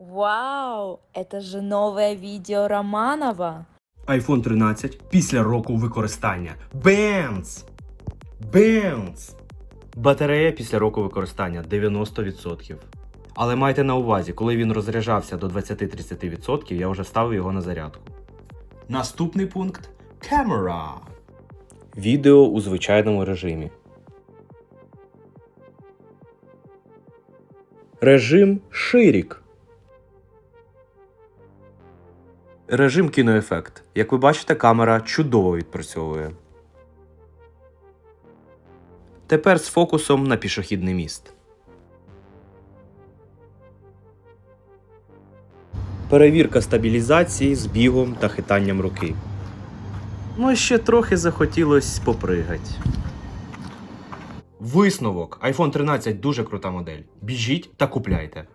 Вау, это же новое видео Романова. iPhone 13 після року використання. Бенц! Бенц! Батарея після року використання 90%. Але майте на увазі, коли він розряджався до 20-30%, я вже ставив його на зарядку. Наступний пункт камера. Відео у звичайному режимі. Режим ширік. Режим кіноефект. Як ви бачите, камера чудово відпрацьовує. Тепер з фокусом на пішохідний міст. Перевірка стабілізації з бігом та хитанням руки. Ну і ще трохи захотілось попригать. Висновок. iPhone 13 дуже крута модель. Біжіть та купляйте.